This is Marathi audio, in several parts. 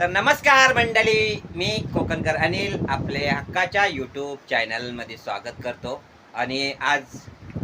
तर नमस्कार मंडळी मी कोकणकर अनिल आपले हक्काच्या यूट्यूब चॅनलमध्ये स्वागत करतो. आणि आज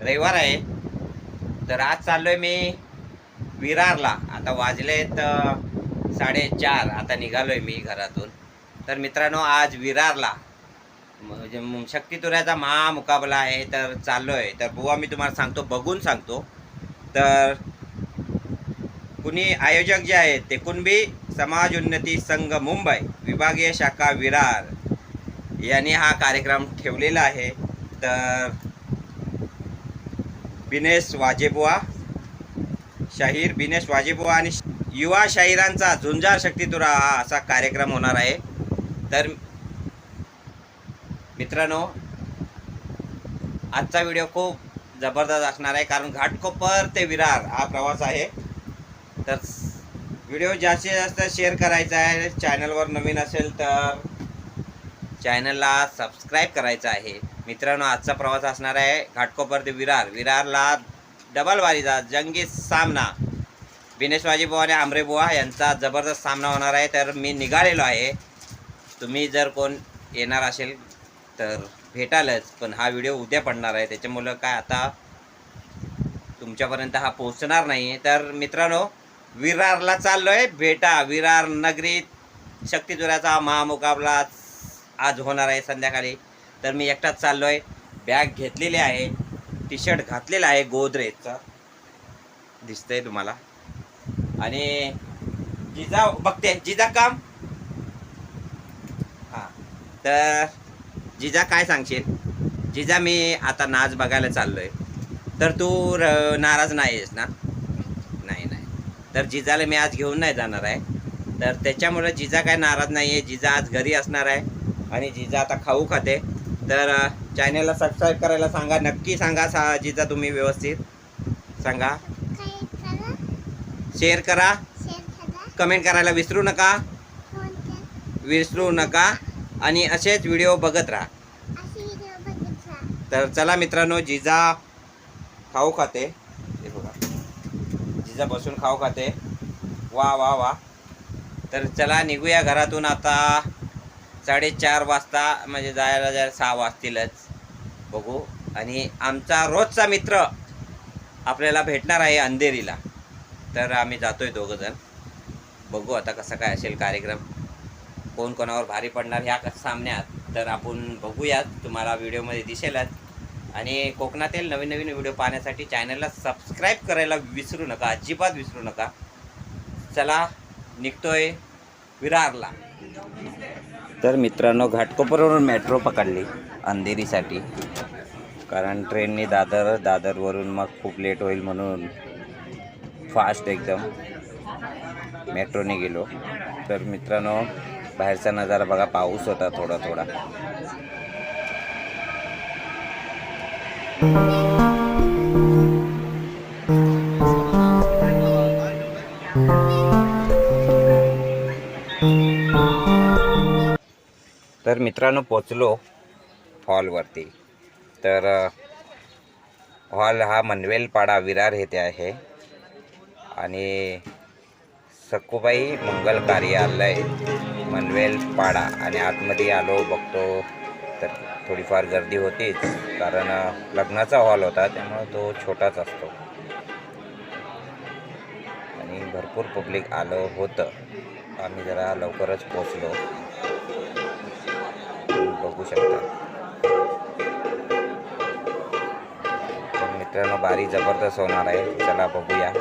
रविवार आहे तर आज चाललोय मी विरारला. आता वाजलेत तर साडेचार आता निघालोय मी घरातून. तर मित्रांनो आज विरारला. म्हणजे शक्तितुऱ्याचा महामुकाबला आहे तर चाललोय. तर बुवा मी तुम्हाला सांगतो बघून सांगतो. तर कुणी आयोजक जे आहेत ते कुणबी समाज उन्नती संघ मुंबई विभागीय शाखा विरार यांनी हा कार्यक्रम ठेवलेला आहे. तर बिनेश वाजेबुआ शाहीर बिनेश वाजेबुवा आणि युवा शाहिरांचा झुंजार शक्तितुरा हा असा कार्यक्रम होणार आहे. तर मित्रांनो आजचा व्हिडिओ खूप जबरदस्त असणार आहे कारण घाटकोपर ते विरार हा प्रवास आहे. तर व्हिडिओ जास्तीत जास्त शेअर करायचा आहे. चॅनलवर नवीन असेल तर चॅनलला सबस्क्राईब करायचं आहे. मित्रांनो आजचा प्रवास असणार आहे घाटकोपर ते विरार. विरारला डबल वारीचा जंगी सामना. बिनेशवाजी बुवा आणि आमरे बुवा यांचा जबरदस्त सामना होणार आहे. तर मी निघालेलो आहे. तुम्ही जर कोण येणार असेल तर भेटालच पण हा व्हिडिओ उद्या पडणार आहे. त्याच्यामुळं काय आता तुमच्यापर्यंत हा पोहोचणार नाही तर मित्रांनो विरारला चाललोय. भेटा विरार नगरीत. शक्तिधुराचा महामुकाबला आज होणार आहे संध्याकाळी. तर मी एकटाच चाललोय. बॅग घेतलेली आहे. टी शर्ट घातलेला आहे गोदरेजचा. दिसतंय तुम्हाला. आणि जिजा बघते. जिजा काम. हां. तर जिजा काय सांगशील? जिजा मी आता नाच बघायला चाललोय. तर तू र- नाराज नाही आहेस ना? तर जिजाला मी आज घेऊन नाही जाणार आहे. तर त्याच्यामुळे जिजा काय नाराज नाही आहे जिजा आज घरी असणार आहे. आणि जिजा आता खाऊ खाते. तर चॅनेलला सबस्क्राईब करायला सांगा. नक्की सांगा सा जिजा तुम्ही व्यवस्थित. सांगा. शेअर करा. कमेंट करायला विसरू नका. विसरू नका. आणि असेच व्हिडिओ बघत राहा. तर चला मित्रांनो जिजा खाऊ खाते. पिझ्झा बसून खाऊ खाते. वा वा वा. तर चला निघूया घरातून आता. साडेचार वाजता म्हणजे जायला जायला सहा वाजतीलच. बघू. आणि आमचा रोजचा मित्र आपल्याला भेटणार आहे अंधेरीला. तर आम्ही जातो आहे दोघंजण बघू आता कसं काय असेल कार्यक्रम. कोण कोणावर भारी पडणार ह्या क- सामन्यात. तर आपण बघूयात. तुम्हाला व्हिडिओमध्ये दिसेलच. आणि कोकणातील नवीन नवीन व्हिडिओ पाहण्यासाठी चॅनलला सबस्क्राईब करायला विसरू नका अजिबात विसरू नका. चला निघतोय विरारला. तर मित्रांनो घाटकोपरवरून मेट्रो पकडली अंधेरीसाठी. कारण ट्रेनने दादर दादरवरून मग खूप लेट होईल म्हणून फास्ट एकदम मेट्रोने गेलो. तर मित्रांनो बाहेरचा नजारा बघा पाऊस होता थोडा थोडा. तर मित्रांनो पोचलो हॉलवरती तर हॉल हा मनवेलपाडा विरार येथे आहे. आणि सखुबाई मंगल कार्यालय मनवेलपाडा. आणि आतमध्ये आलो बघतो तर थोडीफार गर्दी होतीच कारण लग्नाचा हॉल होता त्यामुळं तो छोटाच असतो. आणि भरपूर पब्लिक आलं होतं. आम्ही जरा लवकरच पोचलो बघू शकता. मित्रांनो बारी जबरदस्त होणार आहे. चला बघूया.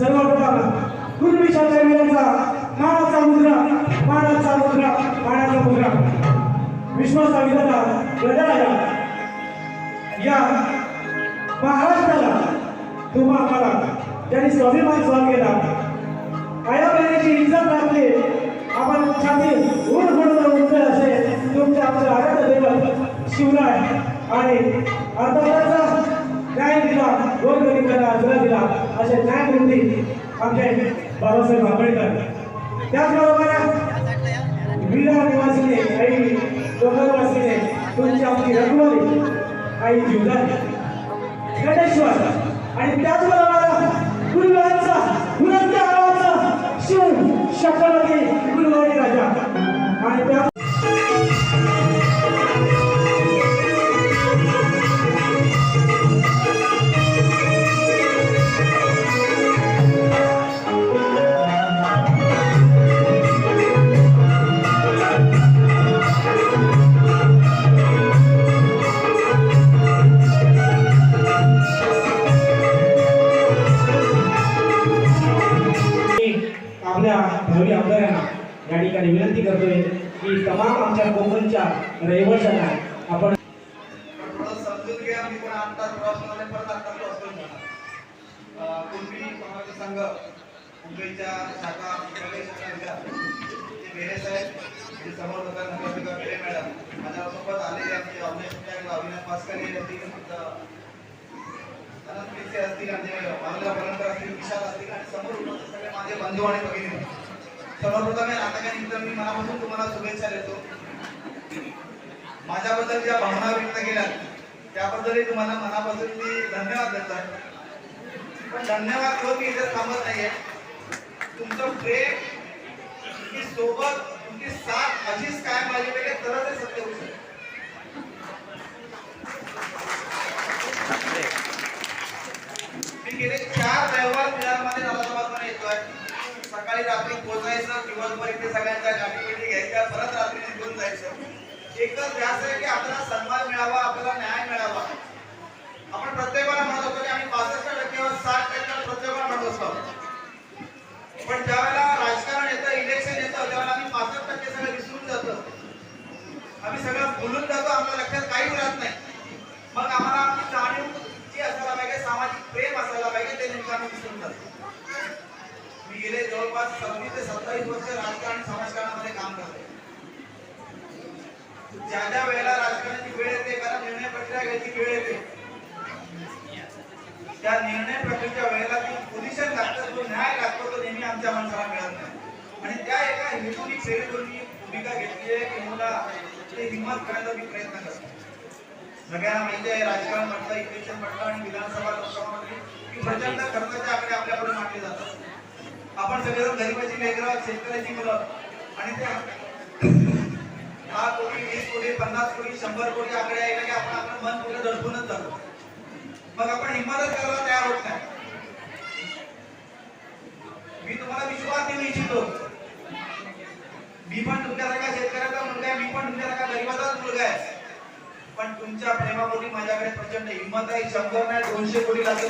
सर्व प्रकार कुर्मिशाच्या वीरांचा मानाचा मुद्रा मानाचा मुद्रा मानाचा मुद्रा. विश्वाचा विधाता गदराया या महाराष्ट्राला तुम्हा आम्हाला त्यांनी स्वाभिमान स्वार केला आया बहिणीची इज्जत राखली आपण छाती ऊन म्हणून उठले असे तुमच्या आमच्या आराध्य दैवत शिवराय आणि अर्थाचा न्याय दिला गोरगरिबाला आदरा दिला असे न्यायमूर्ती आमचे बाबासाहेब आंबेडकर. त्याचबरोबर विरा निवासीने काही डोंगरवासीने तुमची आपली रघुवरी काही जीवदानी गणेश्वर. आणि त्याचबरोबर गुरुवारचा बुलंद आवाजचा शिव शकलपती गुरुवारी राजा. आणि त्या आमच्या कोकणच्या रहिवाशांना आपण समजून घ्या मी पण आता प्रवासामध्ये परत आता प्रवास समाज संघ? मुंबईच्या शाखा साहेब जे समोर होता नगरसेविका बेरे मॅडम. माझ्यासोबत आलेले आमचे अविनाश अविनाश असतील अनंत असतील आणि मानला परंकर असतील विशाल असतील आणि समोर सगळे माझे बंधू आणि भगिनी. सर्वप्रथम या नाटकानिमित्त मी मनापासून तुम्हाला शुभेच्छा देतो. माझ्याबद्दल ज्या भावना व्यक्त केल्या त्याबद्दलही तुम्हाला मनापासून मी धन्यवाद देतो. पण धन्यवाद हो घेऊन मी इथे थांबत नाहीये. तुमचं प्रेम तुमची सोबत तुमची साथ अशीच कायम पाहिजे तरच हे सत्य होऊ शकतं मी गेले चार रविवार मिळामध्ये औरंगाबादमध्ये येतोय सकाळी रात्री पोहोचायचं दिवसभर इथे सगळ्यांच्या गाठीभेटी घ्यायच्या परत रात्री निघून जायचं एकच ध्यास आहे की आपल्याला सन्मान मिळावा आपल्याला न्याय मिळावा आपण प्रत्येकाला म्हणत होतो की आम्ही पासष्ट टक्केवर साठ टक्के प्रत्येकाला म्हणत असतो पण ज्यावेळेला राजकारण येतं इलेक्शन येतं त्यावेळेला आम्ही पासष्ट टक्के सगळं विसरून जातो आम्ही सगळं भुलून लक्षात काही राहत नाही. मग आम्हाला आपली जाणीव जी असायला पाहिजे सामाजिक प्रेम असायला पाहिजे ते नेमकं आम्ही विसरून जातो. मी गेले जवळपास सव्वीस ते सत्तावीस वर्ष राजकारण समाजकारणामध्ये काम करते ज्या ज्या वेळेला राजकारणाची वेळ येते कारण निर्णय प्रक्रिया घ्यायची वेळ येते. त्या निर्णय प्रक्रियेच्या वेळेला ती पोझिशन लागतं जो न्याय लागतो तो नेहमी आमच्या माणसाला मिळत नाही. आणि त्या एका हेतूनी प्रेरित मी भूमिका घेतली आहे की मला ते हिंमत करायचा मी प्रयत्न करतो. सगळ्यांना माहिती आहे राजकारण म्हटलं इलेक्शन म्हटलं आणि विधानसभा लोकसभा की प्रचंड खर्चाचे आकडे आपल्याकडे मांडले जातात. आपण सगळेजण गरिबाची लेकरं शेतकऱ्याची मुलं आणि त्या दहा कोटी वीस कोटी पन्नास कोटी शंभर कोटी आकडे ऐकले की आपण आपलं मन पुढे दडपूनच जातो. मग आपण हिंमतच करायला तयार होत नाही. मी तुम्हाला विश्वास देऊ इच्छितो. मी पण तुमच्यासारखा शेतकऱ्याचा मुलगा आहे मी पण तुमच्यासारखा गरीबाचाच मुलगा आहे. पण तुमच्या प्रेमापोटी माझ्याकडे प्रचंड हिंमत आहे शंभर नाही दोनशे कोटी लागलं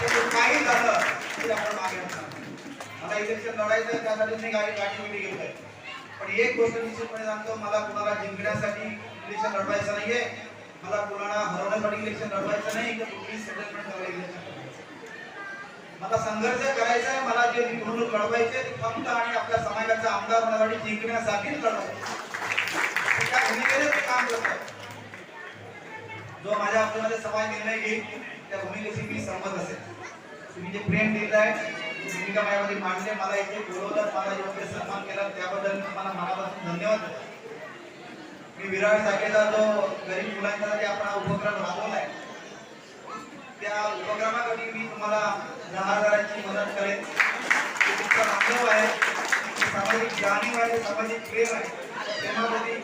ते काही झालं तरी आपण मागे मला इलेक्शन लढायचं त्यासाठी मी गाडी गाडी उभी घेत आहे. पण एक गोष्ट निश्चितपणे सांगतो मला कुणाला जिंकण्यासाठी इलेक्शन लढवायचं नाहीये. मला कुणाला हरवण्यासाठी इलेक्शन लढवायचं नाही तर तुम्ही सेटलमेंट करायला इलेक्शन मला संघर्ष करायचा आहे मला जे निवडणूक लढवायचे ते फक्त आणि आपल्या समाजाचा आमदार होण्यासाठी जिंकण्यासाठीच लढवायचे त्या भूमिकेने ते काम करतात जो माझ्या आपल्यामध्ये समाज निर्णय घेईल त्या भूमिकेशी मी सहमत असेल. तुम्ही जे प्रेम देत आहे भूमिका माझ्यामध्ये मांडले मला इथे बोलवलं मला योग्य सन्मान केला त्याबद्दल मला मनापासून धन्यवाद मी विराट साखेचा जो गरीब मुलांसाठी आपण हा उपक्रम आहे त्या उपक्रमासाठी मी तुम्हाला दहा हजाराची मदत करेन. तुमचा अनुभव आहे. सामाजिक जाणीव आहे. सामाजिक प्रेम आहे. प्रेमामध्ये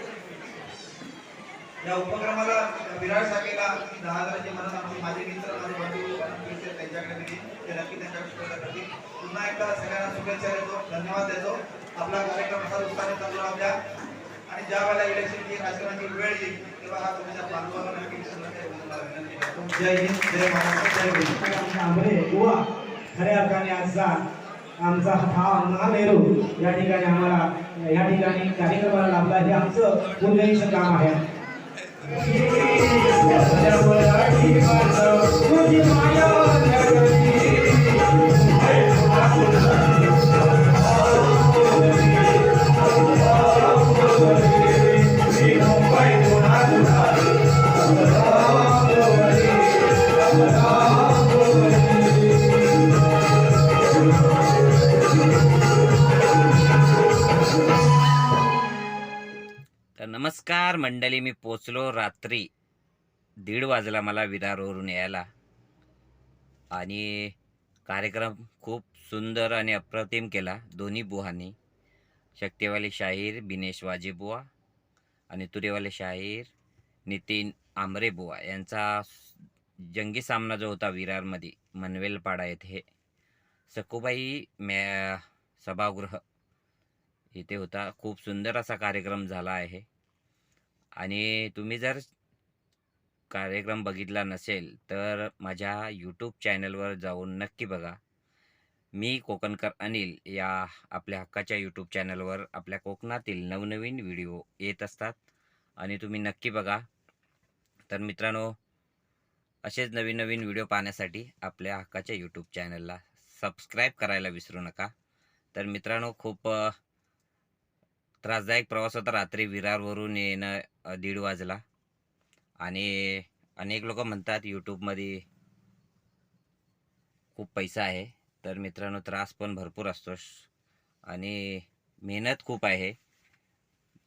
या उपक्रमाला विराट साखेला मी दहा हजाराची मदत आमचे माझे मित्र माझे बंधू त्यांच्याकडे दिली. ते नक्की त्यांच्याकडे स्पर्धा करतील. पुन्हा एकदा सगळ्यांना शुभेच्छा देतो. धन्यवाद देतो. आपला कार्यक्रम असा उत्साहाने चालू राहू द्या. आणि ज्या वेळेला इलेक्शनची राजकारणाची वेळ येईल जय हिंद जय महाराष्ट्र जय खऱ्या अर्थाने आजचा आमचा हा महानेहरू या ठिकाणी आम्हाला या ठिकाणी कार्यक्रमाला लाभला. हे आमचं पूर्वेचं काम आहे. नमस्कार मंडळी मी पोचलो रात्री दीड वाजला मला विरारवरून यायला. आणि कार्यक्रम खूप सुंदर आणि अप्रतिम केला दोन्ही बुहांनी. शक्तीवाले शाहीर बिनेश वाजेबुवा आणि तुरेवाले शाहीर नितीन आमरे बुवा यांचा जंगी सामना जो होता विरारमध्ये मनवेलपाडा येथे. सकुबाई मॅ सभागृह इथे होता. खूप सुंदर असा कार्यक्रम झाला आहे. आणि तुम्ही जर कार्यक्रम बघितला नसेल तर माझ्या यूट्यूब चॅनलवर जाऊन नक्की बघा. मी कोकणकर अनिल या आपल्या हक्काच्या यूट्यूब चॅनलवर आपल्या कोकणातील नवनवीन व्हिडिओ येत असतात. आणि तुम्ही नक्की बघा. तर मित्रांनो असेच नवीन नवीन व्हिडिओ पाहण्यासाठी आपल्या हक्काच्या यूट्यूब चॅनलला सबस्क्राईब करायला विसरू नका. तर मित्रांनो खूप त्रासदायक प्रवास होता. रात्री विरारवरून येणं दीड वाजला. आणि अनेक लोक म्हणतात यूट्यूबमध्ये खूप पैसा आहे. तर मित्रांनो त्रास पण भरपूर असतो आणि मेहनत खूप आहे.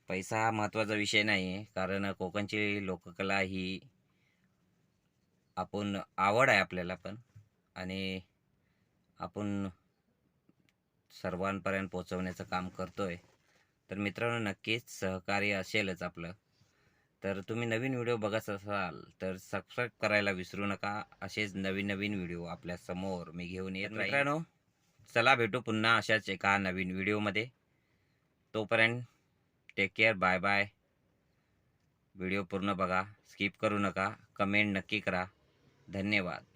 पैसा हा महत्त्वाचा विषय नाही आहे कारण कोकणची लोककला ही आपण आवड आहे आपल्याला पण. आणि आपण सर्वांपर्यंत पोचवण्याचं काम करतो आहे तर मित्रांनो नक्कीच सहकार्य असेलच आपलं. तर तुम्ही नवीन व्हिडिओ बघत असाल तर सबस्क्राईब करायला विसरू नका. असेच नवीन नवीन व्हिडिओ आपल्यासमोर मी घेऊन येत. मित्रांनो चला भेटू पुन्हा अशाच एका नवीन व्हिडिओमध्ये तोपर्यंत take care bye bye video पूर्ण बघा स्किप करू नका. कमेंट नक्की करा. धन्यवाद.